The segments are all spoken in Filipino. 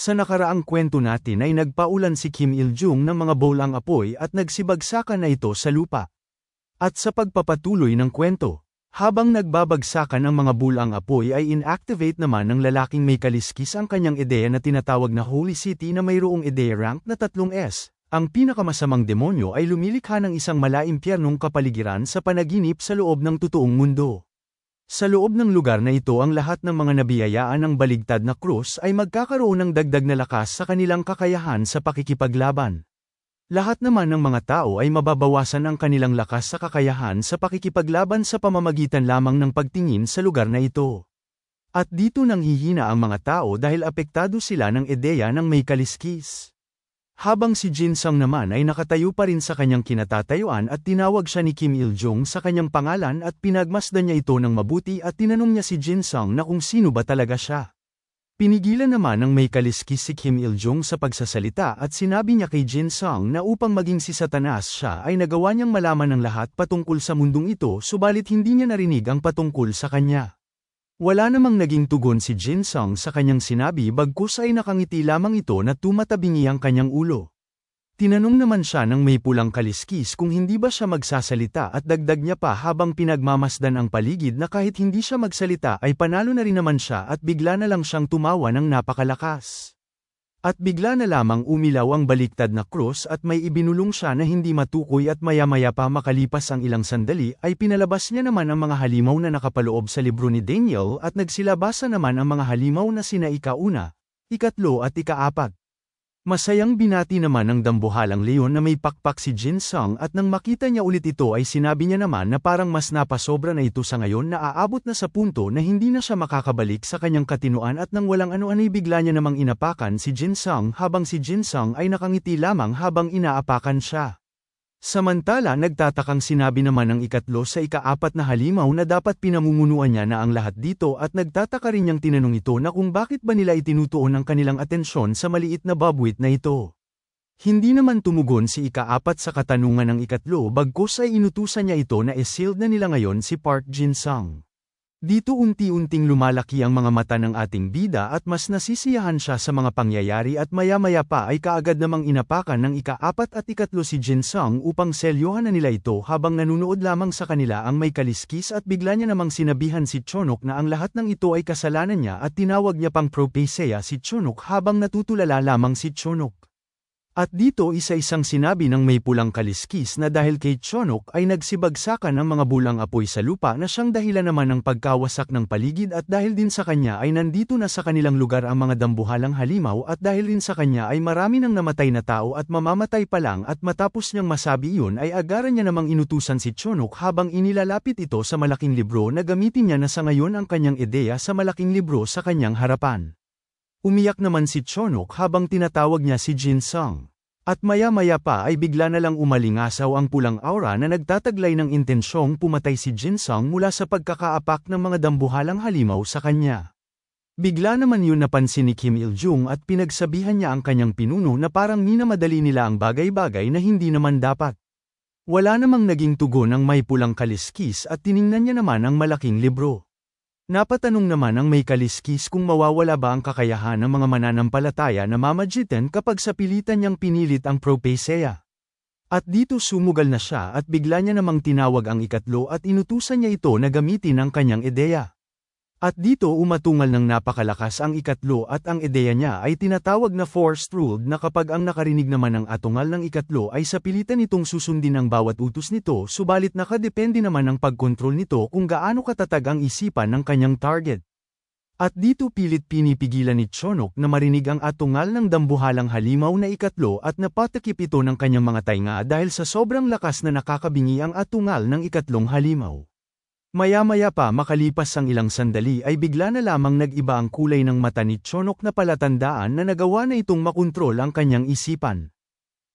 Sa nakaraang kwento natin ay nagpaulan si Kim Il-jung ng mga bolang apoy at nagsibagsakan na ito sa lupa. At sa pagpapatuloy ng kwento, habang nagbabagsakan ang mga bulang apoy ay inactivate naman ng lalaking may kaliskis ang kanyang ideya na tinatawag na Holy City na mayroong ideya rank na 3S. Ang pinakamasamang demonyo ay lumilikha ng isang malaimpyernong kapaligiran sa panaginip sa loob ng totoong mundo. Sa loob ng lugar na ito ang lahat ng mga nabiyayaan ng baligtad na krus ay magkakaroon ng dagdag na lakas sa kanilang kakayahan sa pakikipaglaban. Lahat naman ng mga tao ay mababawasan ang kanilang lakas sa kakayahan sa pakikipaglaban sa pamamagitan lamang ng pagtingin sa lugar na ito. At dito nang hihina ang mga tao dahil apektado sila ng ideya ng may kaliskis. Habang si Jin Sung naman ay nakatayo pa rin sa kanyang kinatatayuan at tinawag siya ni Kim Il-jung sa kanyang pangalan at pinagmasdan niya ito ng mabuti at tinanong niya si Jin Sung na kung sino ba talaga siya. Pinigilan naman ng may kaliskis si Kim Il-jung sa pagsasalita at sinabi niya kay Jin Sung na upang maging si Satanas siya ay nagawa niyang malaman ng lahat patungkol sa mundong ito subalit hindi niya narinig ang patungkol sa kanya. Wala namang naging tugon si Jin Sung sa kanyang sinabi bagkus ay nakangiti lamang ito na tumatabingi ang kanyang ulo. Tinanong naman siya ng may pulang kaliskis kung hindi ba siya magsasalita at dagdag niya pa habang pinagmamasdan ang paligid na kahit hindi siya magsalita ay panalo na rin naman siya at bigla na lang siyang tumawa ng napakalakas. At bigla na lamang umilaw ang baliktad na krus at may ibinulong siya na hindi matukoy at maya-maya pa makalipas ang ilang sandali ay pinalabas niya naman ang mga halimaw na nakapaloob sa libro ni Daniel at nagsilabasa naman ang mga halimaw na sina ikauna, ikatlo at ikaapat. Masayang binati naman ng dambuhalang leon na may pakpak si Jin Sung at nang makita niya ulit ito ay sinabi niya naman na parang mas napasobra na ito sa ngayon na aabot na sa punto na hindi na siya makakabalik sa kanyang katinuan at nang walang ano-ano bigla niya namang inapakan si Jin Sung habang si Jin Sung ay nakangiti lamang habang inaapakan siya. Samantala nagtatakang sinabi naman ng ikatlo sa ikaapat na halimaw na dapat pinamumunuan niya na ang lahat dito at nagtataka rin niyang tinanong ito na kung bakit ba nila itinutuon ang kanilang atensyon sa maliit na babwit na ito. Hindi naman tumugon si ikaapat sa katanungan ng ikatlo bagkus ay inutusan niya ito na e-sealed na nila ngayon si Park Jin-sung. Dito unti-unting lumalaki ang mga mata ng ating bida at mas nasisiyahan siya sa mga pangyayari at maya-maya pa ay kaagad namang inapakan ng ikaapat at ikatlo si Jin Sung upang selyohan na nila ito habang nanunood lamang sa kanila ang may kaliskis at bigla niya namang sinabihan si Chonok na ang lahat ng ito ay kasalanan niya at tinawag niya pang propeseya si Chonok habang natutulala lamang si Chonok. At dito isa-isang sinabi ng may pulang kaliskis na dahil kay Chonok ay nagsibagsakan ang mga bulang apoy sa lupa na siyang dahilan naman ng pagkawasak ng paligid at dahil din sa kanya ay nandito na sa kanilang lugar ang mga dambuhalang halimaw at dahil din sa kanya ay marami nang namatay na tao at mamamatay pa lang at matapos niyang masabi iyon ay agaran niya namang inutusan si Chonok habang inilalapit ito sa malaking libro na gamitin niya na sa ngayon ang kanyang ideya sa malaking libro sa kanyang harapan. Umiyak naman si Chonok habang tinatawag niya si Jin Sung. At maya-maya pa ay bigla na lang umalingasaw ang pulang aura na nagtataglay ng intensyong pumatay si Jin Sung mula sa pagkakaapak ng mga dambuhalang halimaw sa kanya. Bigla naman yun napansin ni Kim Il-jung at pinagsabihan niya ang kanyang pinuno na parang minamadali nila ang bagay-bagay na hindi naman dapat. Wala namang naging tugon ang may pulang kaliskis at tiningnan niya naman ang malaking libro. Napatanong naman ang may kaliskis kung mawawala ba ang kakayahan ng mga mananampalataya na mamajitin kapag sa pilitan niyang pinilit ang propeseya. At dito sumugal na siya at bigla niya namang tinawag ang ikatlo at inutusan niya ito na gamitin ang kanyang ideya. At dito umatungal ng napakalakas ang ikatlo at ang ideya niya ay tinatawag na forced ruled na kapag ang nakarinig naman ng atungal ng ikatlo ay sa pilitan nitong susundin ang bawat utos nito subalit nakadepende naman ang pagkontrol nito kung gaano katatag ang isipan ng kanyang target. At dito pilit pinipigilan ni Chonok na marinig ang atungal ng dambuhalang halimaw na ikatlo at napatakip ito ng kanyang mga tainga dahil sa sobrang lakas na nakakabingi ang atungal ng ikatlong halimaw. Maya-maya pa makalipas ang ilang sandali ay bigla na lamang nag-iba ang kulay ng mata ni Chonok na palatandaan na nagawa na itong makontrol ang kanyang isipan.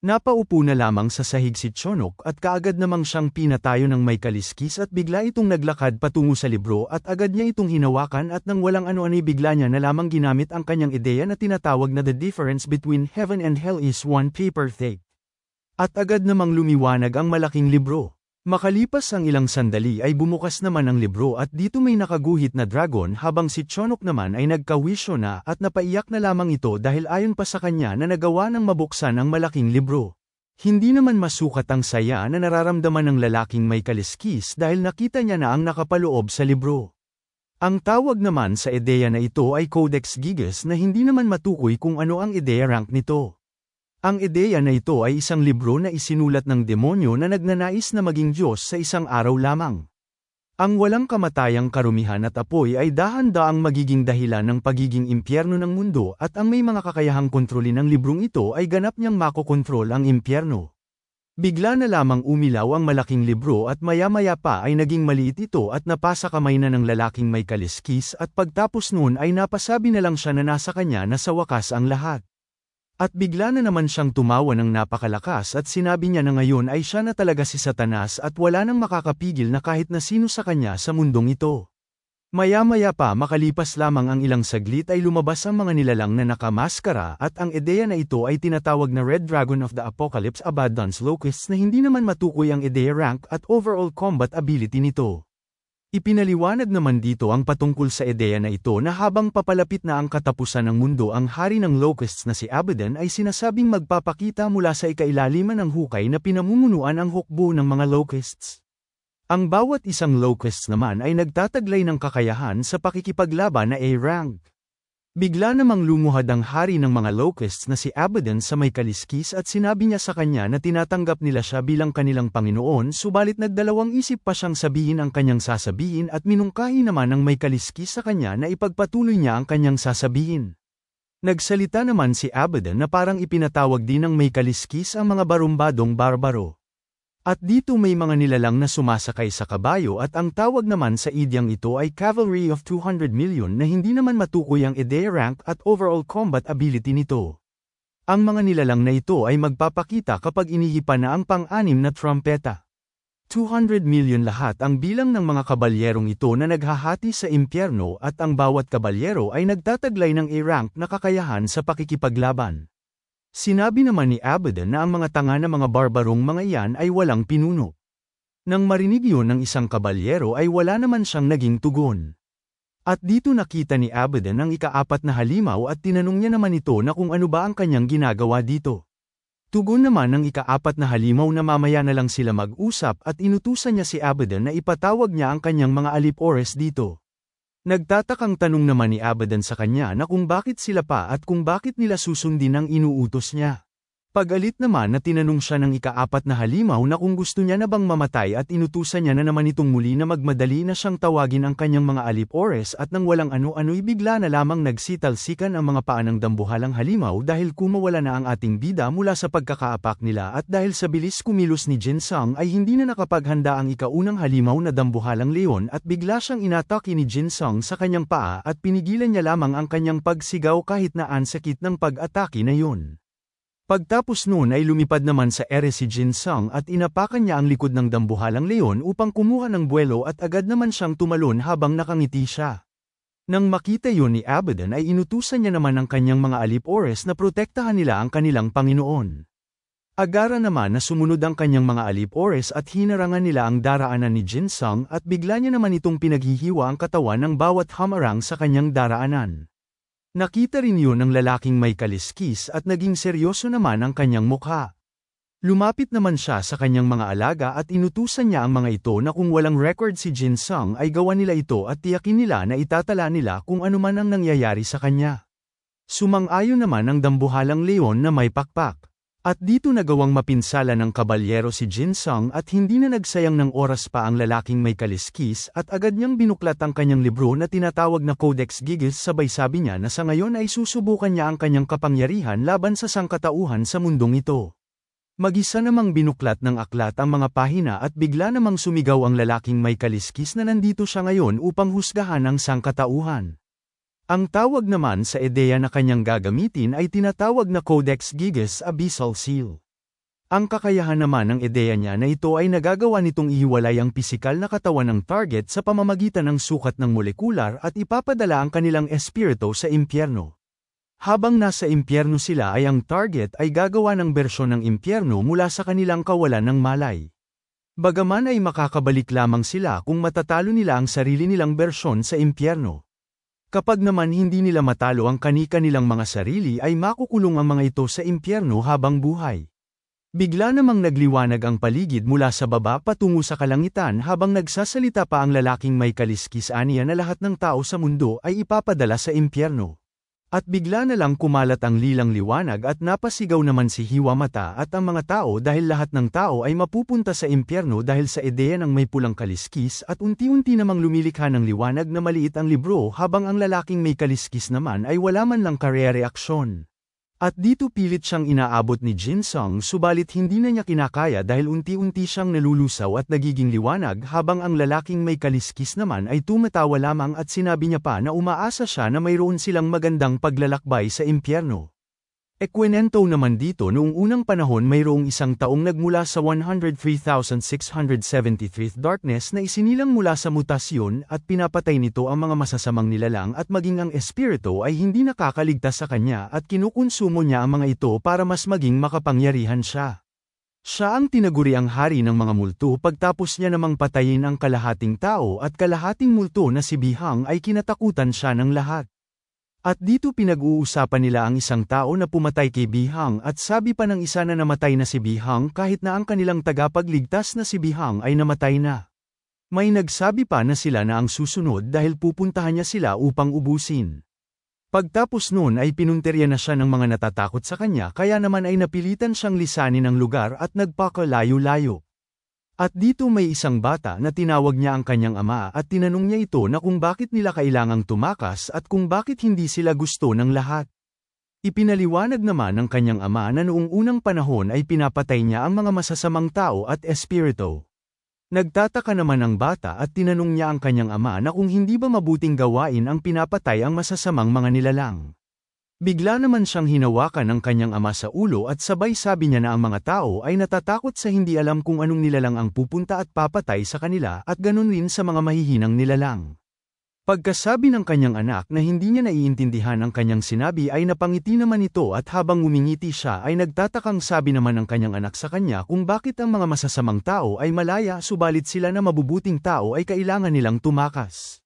Napaupo na lamang sa sahig si Chonok at kaagad namang siyang pinatayo ng may kaliskis at bigla itong naglakad patungo sa libro at agad niya itong hinawakan at nang walang ano-ano bigla niya na lamang ginamit ang kanyang ideya na tinatawag na the difference between heaven and hell is one paper thick. At agad namang lumiwanag ang malaking libro. Makalipas ang ilang sandali ay bumukas naman ang libro at dito may nakaguhit na dragon habang si Chonok naman ay nagkawisyo na at napaiyak na lamang ito dahil ayon pa sa kanya na nagawa ng mabuksan ang malaking libro. Hindi naman masukat ang saya na nararamdaman ng lalaking may kaliskis dahil nakita niya na ang nakapaloob sa libro. Ang tawag naman sa ideya na ito ay Codex Gigas na hindi naman matukoy kung ano ang ideya rank nito. Ang ideya na ito ay isang libro na isinulat ng demonyo na nagnanais na maging Diyos sa isang araw lamang. Ang walang kamatayang karumihan at apoy ay dahan-daang magiging dahilan ng pagiging impyerno ng mundo at ang may mga kakayahang kontrolin ng librong ito ay ganap niyang makokontrol ang impyerno. Bigla na lamang umilaw ang malaking libro at maya-maya pa ay naging maliit ito at napasa kamay na ng lalaking may kaliskis at pagtapos noon ay napasabi na lang siya na nasa kanya na sa wakas ang lahat. At bigla na naman siyang tumawa ng napakalakas at sinabi niya na ngayon ay siya na talaga si Satanas at wala nang makakapigil na kahit na sino sa kanya sa mundong ito. Maya-maya pa makalipas lamang ang ilang saglit ay lumabas ang mga nilalang na nakamaskara at ang ideya na ito ay tinatawag na Red Dragon of the Apocalypse Abaddon's Locusts na hindi naman matukoy ang ideya rank at overall combat ability nito. Ipinaliwanag naman dito ang patungkol sa ideya na ito na habang papalapit na ang katapusan ng mundo ang hari ng locusts na si Abaddon ay sinasabing magpapakita mula sa ikailaliman ng hukay na pinamumunuan ang hukbo ng mga locusts. Ang bawat isang locusts naman ay nagtataglay ng kakayahan sa pakikipaglaban na A-rank. Bigla namang lumuhad ang hari ng mga locusts na si Abaddon sa may kaliskis at sinabi niya sa kanya na tinatanggap nila siya bilang kanilang Panginoon subalit nagdalawang isip pa siyang sabihin ang kanyang sasabihin at minungkahi naman ng may kaliskis sa kanya na ipagpatuloy niya ang kanyang sasabihin. Nagsalita naman si Abaddon na parang ipinatawag din ng may kaliskis ang mga barumbadong barbaro. At dito may mga nilalang na sumasakay sa kabayo at ang tawag naman sa idyang ito ay Cavalry of 200 million na hindi naman matukoy ang ideya rank at overall combat ability nito. Ang mga nilalang na ito ay magpapakita kapag inihipa na ang pang-anim na trumpeta. 200 million lahat ang bilang ng mga kabalyerong ito na naghahati sa impyerno at ang bawat kabalyero ay nagtataglay ng A-rank na kakayahan sa pakikipaglaban. Sinabi naman ni Abaddon na ang mga tanga na mga barbarong mga iyan ay walang pinuno. Nang marinig yun ng isang kabalyero ay wala naman siyang naging tugon. At dito nakita ni Abaddon ang ikaapat na halimaw at tinanong niya naman ito na kung ano ba ang kanyang ginagawa dito. Tugon naman ng ikaapat na halimaw na mamaya na lang sila mag-usap at inutusan niya si Abaddon na ipatawag niya ang kanyang mga alipores dito. Nagtatakang tanong naman ni Abadan sa kanya na kung bakit sila pa at kung bakit nila susundin ang inuutos niya. Pagalit naman na tinanong siya ng ikaapat na halimaw na kung gusto niya na bang mamatay at inutusan niya na naman itong muli na magmadali na siyang tawagin ang kanyang mga alipores at nang walang ano-ano'y bigla na lamang nagsitalsikan ang mga paa ng dambuhalang halimaw dahil kumawala na ang ating bida mula sa pagkakaapak nila at dahil sa bilis kumilos ni Jin Sung ay hindi na nakapaghanda ang ikaunang halimaw na dambuhalang leon at bigla siyang inatake ni Jin Sung sa kanyang paa at pinigilan niya lamang ang kanyang pagsigaw kahit na ansakit ng pag-atake na yun. Pagtapos noon ay lumipad naman sa ere si Jin Sung at inapakan niya ang likod ng dambuhalang leon upang kumuha ng buwelo at agad naman siyang tumalon habang nakangiti siya. Nang makita yun ni Abaddon ay inutusan niya naman ang kanyang mga alipores na protektahan nila ang kanilang Panginoon. Agara naman na sumunod ang kanyang mga alipores at hinarangan nila ang daraanan ni Jin Sung at bigla niya naman itong pinaghihiwa ang katawan ng bawat hamarang sa kanyang daraanan. Nakita rin yun ng lalaking may kaliskis at naging seryoso naman ang kanyang mukha. Lumapit naman siya sa kanyang mga alaga at inutusan niya ang mga ito na kung walang record si Jin Sung ay gawa nila ito at tiyakin nila na itatala nila kung ano man ang nangyayari sa kanya. Sumang-ayon naman ang dambuhalang leon na may pakpak. At dito nagawang mapinsala ng kabalyero si Jin Sung at hindi na nagsayang ng oras pa ang lalaking may kaliskis at agad niyang binuklat ang kanyang libro na tinatawag na Codex Gigas sabay sabi niya na sa ngayon ay susubukan niya ang kanyang kapangyarihan laban sa sangkatauhan sa mundong ito. Magisa namang binuklat ng aklat ang mga pahina at bigla namang sumigaw ang lalaking may kaliskis na nandito siya ngayon upang husgahan ang sangkatauhan. Ang tawag naman sa ideya na kanyang gagamitin ay tinatawag na Codex Gigas Abyssal Seal. Ang kakayahan naman ng ideya niya na ito ay nagagawa nitong ihiwalay ang pisikal na katawan ng target sa pamamagitan ng sukat ng molekular at ipapadala ang kanilang espiritu sa impyerno. Habang nasa impyerno sila ay ang target ay gagawa ng bersyon ng impyerno mula sa kanilang kawalan ng malay. Bagaman ay makakabalik lamang sila kung matatalo nila ang sarili nilang bersyon sa impyerno. Kapag naman hindi nila matalo ang kanika nilang mga sarili ay makukulong ang mga ito sa impyerno habang buhay. Bigla namang nagliwanag ang paligid mula sa baba patungo sa kalangitan habang nagsasalita pa ang lalaking may kaliskis aniya na lahat ng tao sa mundo ay ipapadala sa impyerno. At bigla na lang kumalat ang lilang liwanag at napasigaw naman si Hiwa Mata at ang mga tao dahil lahat ng tao ay mapupunta sa impyerno dahil sa ideya ng may pulang kaliskis at unti-unti namang lumilikha ng liwanag na maliit ang libro habang ang lalaking may kaliskis naman ay wala man lang kareareaksyon. At dito pilit siyang inaabot ni Jin Sung subalit hindi na niya kinakaya dahil unti-unti siyang nalulusaw at nagiging liwanag habang ang lalaking may kaliskis naman ay tumatawa lamang at sinabi niya pa na umaasa siya na mayroon silang magandang paglalakbay sa impyerno. Ekwinento naman dito noong unang panahon mayroong isang taong nagmula sa 103,673th darkness na isinilang mula sa mutasyon at pinapatay nito ang mga masasamang nilalang at maging ang espiritu ay hindi nakakaligtas sa kanya at kinukonsumo niya ang mga ito para mas maging makapangyarihan siya. Siya ang tinaguriang hari ng mga multo pagtapos niya namang patayin ang kalahating tao at kalahating multo na si Bihang ay kinatakutan siya ng lahat. At dito pinag-uusapan nila ang isang tao na pumatay kay Bihang at sabi pa ng isa na namatay na si Bihang kahit na ang kanilang tagapagligtas na si Bihang ay namatay na. May nagsabi pa na sila na ang susunod dahil pupuntahan niya sila upang ubusin. Pagtapos noon ay pinunterya na siya ng mga natatakot sa kanya kaya naman ay napilitan siyang lisanin ang lugar at nagpakalayo-layo. At dito may isang bata na tinawag niya ang kanyang ama at tinanong niya ito na kung bakit nila kailangang tumakas at kung bakit hindi sila gusto ng lahat. Ipinaliwanag naman ng kanyang ama na noong unang panahon ay pinapatay niya ang mga masasamang tao at espiritu. Nagtataka naman ang bata at tinanong niya ang kanyang ama na kung hindi ba mabuting gawain ang pinapatay ang masasamang mga nilalang. Bigla naman siyang hinawakan ng kanyang ama sa ulo at sabay sabi niya na ang mga tao ay natatakot sa hindi alam kung anong nilalang ang pupunta at papatay sa kanila at ganun rin sa mga mahihinang nilalang. Pagkasabi ng kanyang anak na hindi niya naiintindihan ang kanyang sinabi ay napangiti naman ito at habang umingiti siya ay nagtatakang sabi naman ng kanyang anak sa kanya kung bakit ang mga masasamang tao ay malaya subalit sila na mabubuting tao ay kailangan nilang tumakas.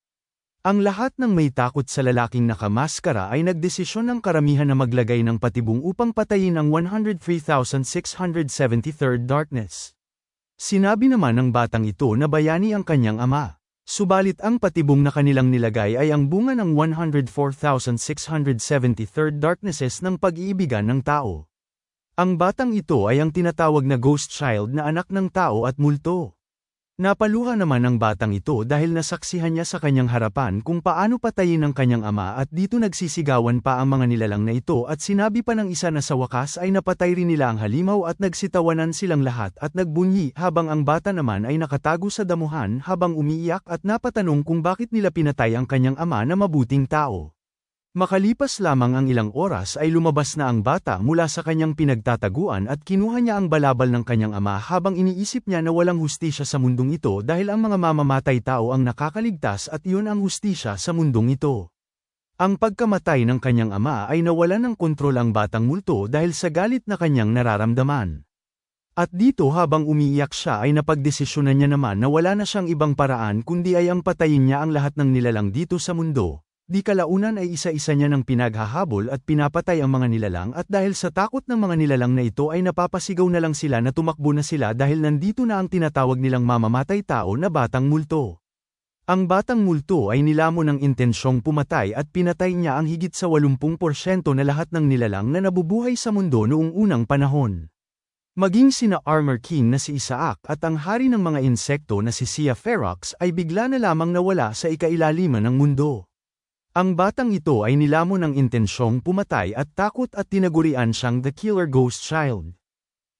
Ang lahat ng may takot sa lalaking nakamaskara ay nagdesisyon ng karamihan na maglagay ng patibong upang patayin ang 103,673rd darkness. Sinabi naman ng batang ito na bayani ang kanyang ama. Subalit ang patibong na kanilang nilagay ay ang bunga ng 104,673rd darknesses ng pag-iibigan ng tao. Ang batang ito ay ang tinatawag na ghost child na anak ng tao at multo. Napaluha naman ang batang ito dahil nasaksihan niya sa kanyang harapan kung paano patayin ang kanyang ama at dito nagsisigawan pa ang mga nilalang na ito at sinabi pa ng isa na sa wakas ay napatay rin nila ang halimaw at nagsitawanan silang lahat at nagbunyi habang ang bata naman ay nakatago sa damuhan habang umiiyak at napatanong kung bakit nila pinatay ang kanyang ama na mabuting tao. Makalipas lamang ang ilang oras ay lumabas na ang bata mula sa kanyang pinagtataguan at kinuha niya ang balabal ng kanyang ama habang iniisip niya na walang hustisya sa mundong ito dahil ang mga mamamatay tao ang nakakaligtas at iyon ang hustisya sa mundong ito. Ang pagkamatay ng kanyang ama ay nawala ng kontrol ang batang multo dahil sa galit na kanyang nararamdaman. At dito habang umiiyak siya ay napagdesisyonan niya naman na wala na siyang ibang paraan kundi ay ang patayin niya ang lahat ng nilalang dito sa mundo, Di kalaunan ay isa-isa niya ng pinaghahabol at pinapatay ang mga nilalang at dahil sa takot ng mga nilalang na ito ay napapasigaw na lang sila na tumakbo na sila dahil nandito na ang tinatawag nilang mamamatay tao na batang multo. Ang batang multo ay nilamon ng intensyong pumatay at pinatay niya ang higit sa 80% na lahat ng nilalang na nabubuhay sa mundo noong unang panahon. Maging sina Armor King na si Isaac at ang hari ng mga insekto na si Sia Ferox ay bigla na lamang nawala sa ikailaliman ng mundo. Ang batang ito ay nilamon ng intensyong pumatay at takot at tinagurian siyang The Killer Ghost Child.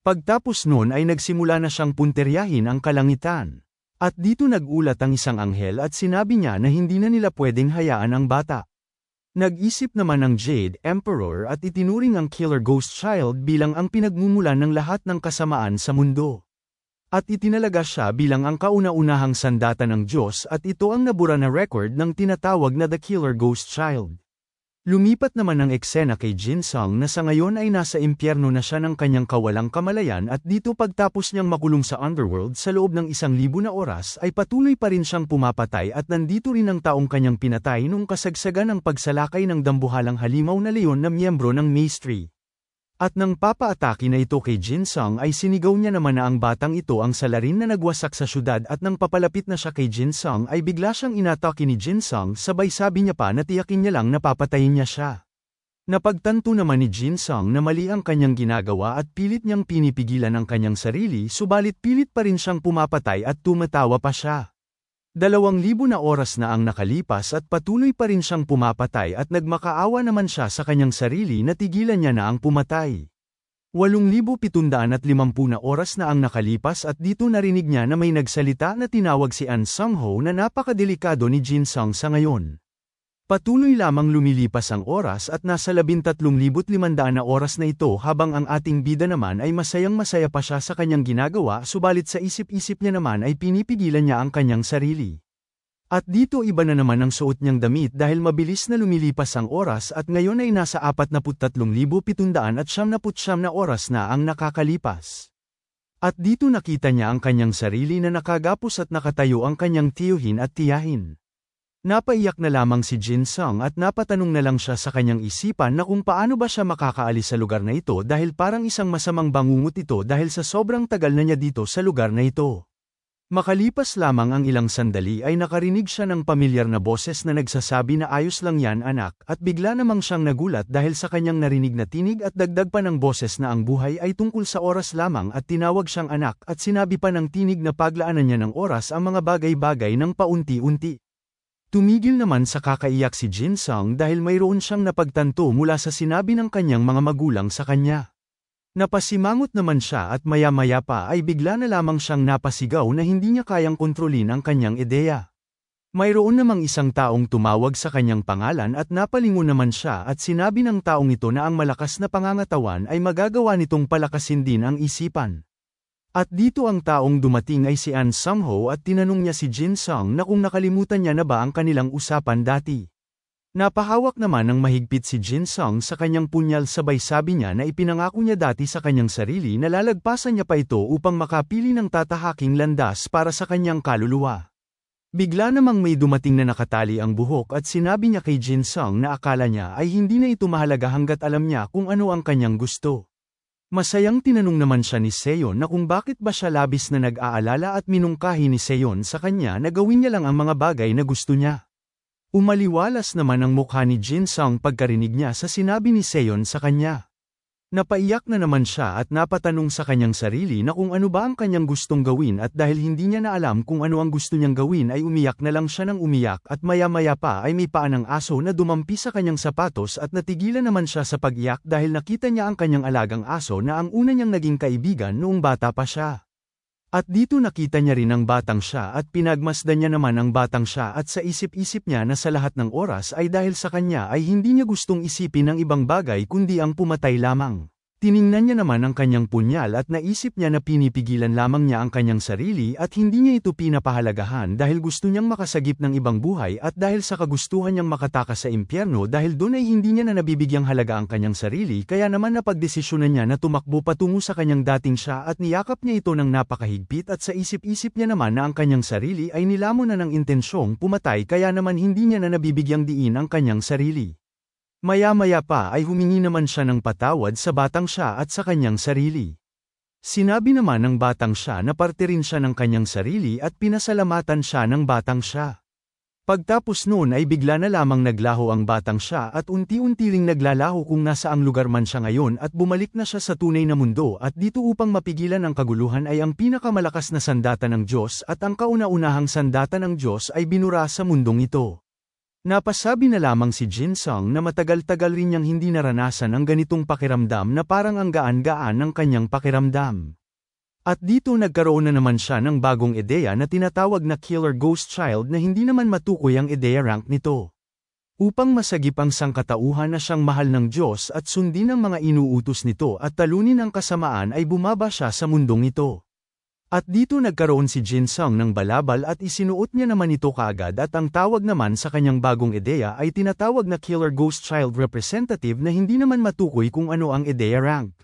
Pagtapos nun ay nagsimula na siyang punteryahin ang kalangitan. At dito nagulat ang isang anghel at sinabi niya na hindi na nila pwedeng hayaan ang bata. Nag-isip naman ang Jade Emperor at itinuring ang Killer Ghost Child bilang ang pinagmumulan ng lahat ng kasamaan sa mundo. At itinalaga siya bilang ang kauna-unahang sandata ng Diyos at ito ang nabura na record ng tinatawag na The Killer Ghost Child. Lumipat naman ang eksena kay Jin Sung na sa ngayon ay nasa impyerno na siya ng kanyang kawalang kamalayan at dito pagtapos niyang makulong sa underworld sa loob ng isang libo na oras ay patuloy pa rin siyang pumapatay at nandito rin ang taong kanyang pinatay nung kasagsagan ng pagsalakay ng dambuhalang halimaw na leon na miyembro ng Maestry. At nang papaatake na ito kay Jin Sung ay sinigaw niya naman na ang batang ito ang salarin na nagwasak sa syudad at nang papalapit na siya kay Jin Sung ay bigla siyang inatake ni Jin Sung sabay sabi niya pa na tiyakin niya lang na papatayin niya siya. Napagtanto naman ni Jin Sung na mali ang kanyang ginagawa at pilit niyang pinipigilan ang kanyang sarili subalit pilit pa rin siyang pumapatay at tumatawa pa siya. Dalawang libo na oras na ang nakalipas at patuloy pa rin siyang pumapatay at nagmakaawa naman siya sa kanyang sarili na tigilan niya na ang pumatay. 8,750 na oras na ang nakalipas at dito narinig niya na may nagsalita na tinawag si An Sung-ho na napakadelikado ni Jin Sung sa ngayon. Patuloy lamang lumilipas ang oras at nasa 13,500 na oras na ito habang ang ating bida naman ay masayang masaya pa siya sa kanyang ginagawa subalit sa isip-isip niya naman ay pinipigilan niya ang kanyang sarili. At dito iba na naman ang suot niyang damit dahil mabilis na lumilipas ang oras at ngayon ay nasa 43,700 at 79 na oras na ang nakakalipas. At dito nakita niya ang kanyang sarili na nakagapos at nakatayo ang kanyang tiyuhin at tiyahin. Napaiyak na lamang si Jin Sung at napatanong na lang siya sa kanyang isipan na kung paano ba siya makakaalis sa lugar na ito dahil parang isang masamang bangungot ito dahil sa sobrang tagal na niya dito sa lugar na ito. Makalipas lamang ang ilang sandali ay nakarinig siya ng pamilyar na boses na nagsasabi na ayos lang yan anak at bigla namang siyang nagulat dahil sa kanyang narinig na tinig at dagdag pa ng boses na ang buhay ay tungkol sa oras lamang at tinawag siyang anak at sinabi pa ng tinig na paglaanan niya ng oras ang mga bagay-bagay ng paunti-unti. Tumigil naman sa kakaiyak si Jin Sung dahil mayroon siyang napagtanto mula sa sinabi ng kanyang mga magulang sa kanya. Napasimangot naman siya at maya-maya pa ay bigla na lamang siyang napasigaw na hindi niya kayang kontrolin ang kanyang ideya. Mayroon namang isang taong tumawag sa kanyang pangalan at napalingon naman siya at sinabi ng taong ito na ang malakas na pangangatawan ay magagawa nitong palakasin din ang isipan. At dito ang taong dumating ay si An Sung-ho at tinanong niya si Jin Sung na kung nakalimutan niya na ba ang kanilang usapan dati. Napahawak naman ng mahigpit si Jin Sung sa kanyang punyal sabay sabi niya na ipinangako niya dati sa kanyang sarili na lalagpasan niya pa ito upang makapili ng tatahaking landas para sa kanyang kaluluwa. Bigla namang may dumating na nakatali ang buhok at sinabi niya kay Jin Sung na akala niya ay hindi na ito mahalaga hanggat alam niya kung ano ang kanyang gusto. Masayang tinanong naman siya ni Seon na kung bakit ba siya labis na nag-aalala at minungkahi ni Seon sa kanya na gawin niya lang ang mga bagay na gusto niya. Umaliwalas naman ang mukha ni Jin Sung pagkarinig niya sa sinabi ni Seon sa kanya. Napaiyak na naman siya at napatanong sa kanyang sarili na kung ano ba ang kanyang gustong gawin at dahil hindi niya na alam kung ano ang gusto niyang gawin ay umiyak na lang siya ng umiyak at maya-maya pa ay may paan ng aso na dumampi sa kanyang sapatos at natigilan naman siya sa pag-iyak dahil nakita niya ang kanyang alagang aso na ang una niyang naging kaibigan noong bata pa siya. At dito nakita niya rin ang batang siya at pinagmasdan niya naman ang batang siya at sa isip-isip niya na sa lahat ng oras ay dahil sa kanya ay hindi niya gustong isipin ang ibang bagay kundi ang pumatay lamang. Tiningnan niya naman ang kanyang punyal at naisip niya na pinipigilan lamang niya ang kanyang sarili at hindi niya ito pinapahalagahan dahil gusto niyang makasagip ng ibang buhay at dahil sa kagustuhan niyang makatakas sa impyerno dahil doon ay hindi niya na nabibigyang halaga ang kanyang sarili kaya naman napagdesisyonan niya na tumakbo patungo sa kanyang dating siya at niyakap niya ito ng napakahigpit at sa isip-isip niya naman na ang kanyang sarili ay nilamon na ng intensyong pumatay kaya naman hindi niya na nabibigyang diin ang kanyang sarili. Maya-maya pa ay humingi naman siya ng patawad sa batang siya at sa kanyang sarili. Sinabi naman ng batang siya na parte rin siya ng kanyang sarili at pinasalamatan siya ng batang siya. Pagtapos noon ay bigla na lamang naglaho ang batang siya at unti-unti ring naglalaho kung nasa ang lugar man siya ngayon at bumalik na siya sa tunay na mundo at dito upang mapigilan ang kaguluhan ay ang pinakamalakas na sandata ng Diyos at ang kauna-unahang sandata ng Diyos ay binura sa mundong ito. Napasabi na lamang si Jin Sung na matagal-tagal rin niyang hindi naranasan ang ganitong pakiramdam na parang ang gaan-gaan ng kanyang pakiramdam. At dito nagkaroon na naman siya ng bagong ideya na tinatawag na Killer Ghost Child na hindi naman matukoy ang ideya rank nito. Upang masagip ang sangkatauhan na siyang mahal ng Diyos at sundin ang mga inuutos nito at talunin ang kasamaan ay bumaba siya sa mundong ito. At dito nagkaroon si Jin Sung ng balabal at isinuot niya naman ito kaagad at ang tawag naman sa kanyang bagong ideya ay tinatawag na Killer Ghost Child Representative na hindi naman matukoy kung ano ang ideya rank.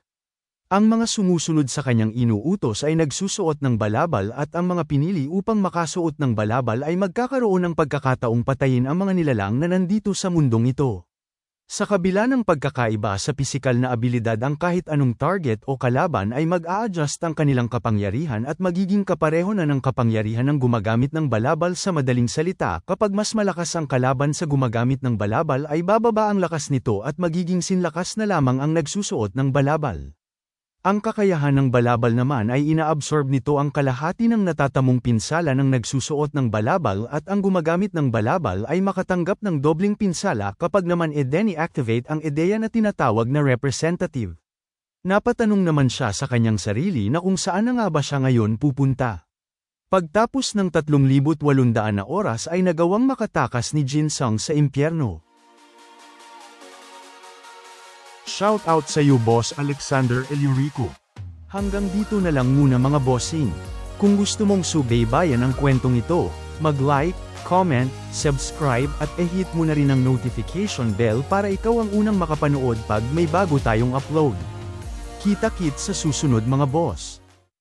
Ang mga sumusunod sa kanyang inuutos ay nagsusuot ng balabal at ang mga pinili upang makasuot ng balabal ay magkakaroon ng pagkakataong patayin ang mga nilalang na nandito sa mundong ito. Sa kabila ng pagkakaiba sa pisikal na abilidad ang kahit anong target o kalaban ay mag-a-adjust ang kanilang kapangyarihan at magiging kapareho na ng kapangyarihan ng gumagamit ng balabal sa madaling salita kapag mas malakas ang kalaban sa gumagamit ng balabal ay bababa ang lakas nito at magiging sinlakas na lamang ang nagsusuot ng balabal. Ang kakayahan ng balabal naman ay inaabsorb nito ang kalahati ng natatamong pinsala ng nagsusuot ng balabal at ang gumagamit ng balabal ay makatanggap ng dobling pinsala kapag naman i-deactivate ang ideya na tinatawag na representative. Napatanong naman siya sa kanyang sarili na kung saan na nga ba siya ngayon pupunta. Pagtapos ng 3,800 na oras ay nagawang makatakas ni Jin Sung sa impyerno. Shout out sa iyo Boss Alexander Eliurico. Hanggang dito na lang muna mga bossing. Kung gusto mong subaybayan ang kwentong ito, mag-like, comment, subscribe at e-hit mo na rin ang notification bell para ikaw ang unang makapanood pag may bago tayong upload. Kita-kit sa susunod mga boss.